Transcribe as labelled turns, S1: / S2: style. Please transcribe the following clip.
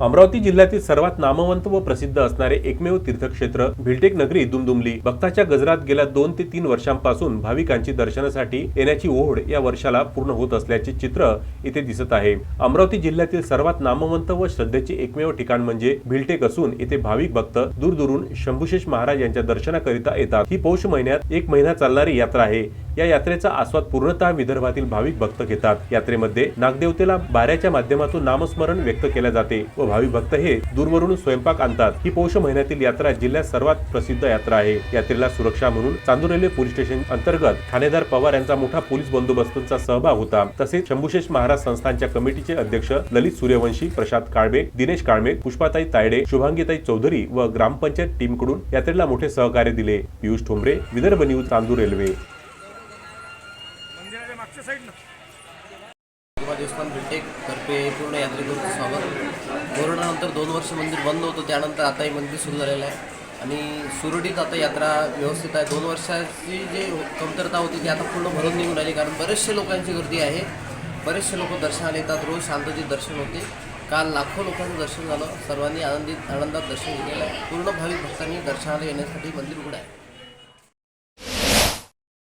S1: अमरावती जिल्ह्यातील सर्वात नामवंत व प्रसिद्ध असणारे एकमेव तीर्थक्षेत्र भिलटेक नगरी दुमदुमली. भक्ताच्या गजरात गेल्या दोन ते तीन वर्षांपासून भाविकांची दर्शनासाठी येण्याची ओढ या वर्षाला पूर्ण होत असल्याचे चित्र इथे दिसत आहे. अमरावती जिल्ह्यातील सर्वात नामवंत व श्रद्धेचे एकमेव ठिकाण म्हणजे भिलटेक असून इथे भाविक भक्त दूरदूरून शंभूशेष महाराज यांच्या दर्शनाकरिता येतात. ही पौष महिन्यात एक महिना चालणारी यात्रा आहे. या यात्रेचा आस्वाद पूर्णतः विदर्भातील भाविक भक्त घेतात. यात्रेमध्ये नागदेवतेला बाऱ्याच्या माध्यमातून नामस्मरण व्यक्त केल्या जाते व भाविक भक्त हे दूरवरून स्वयंपाक आणतात. ही पौष महिन्यातील यात्रा जिल्ह्यात सर्वात प्रसिद्ध यात्रा आहे. यात्रेला सुरक्षा म्हणून चांदूर रेल्वे पोलीस स्टेशन अंतर्गत ठाणेदार पवार यांचा मोठा पोलीस बंदोबस्ताचा सहभाग होता. तसेच शंभूशेष महाराज संस्थानच्या कमिटीचे अध्यक्ष ललित सूर्यवंशी प्रसाद काळबे दिनेश काळमे पुष्पाताई तायडे शुभांगीताई चौधरी व ग्रामपंचायत टीमकडून यात्रेला मोठे सहकार्य दिले. Piyush Thombre Vidarbha news Chandur Railway.
S2: देवस्थान भिलटेक तर्फे पूर्ण यात्रेकरूंचं स्वागत. कोरोनानंतर दोन वर्ष मंदिर बंद होतं त्यानंतर आता हे मंदिर सुरू झालेलं आहे. आणि सुरळीत आता यात्रा व्यवस्थित आहे. दोन वर्षाची जे कमतरता होती ती आता पूर्ण भरून निघून आली. कारण बरेचसे लोकांची गर्दी आहे. बरेचसे लोक दर्शनाला येतात रोज शांततेत दर्शन होते. काल लाखो लोकांचं दर्शन झालं. सर्वांनी आनंदित आनंदात दर्शन घेतलेलं आहे. पूर्ण भाविक भक्तांनी दर्शनाला येण्यासाठी मंदिर उघडं आहे.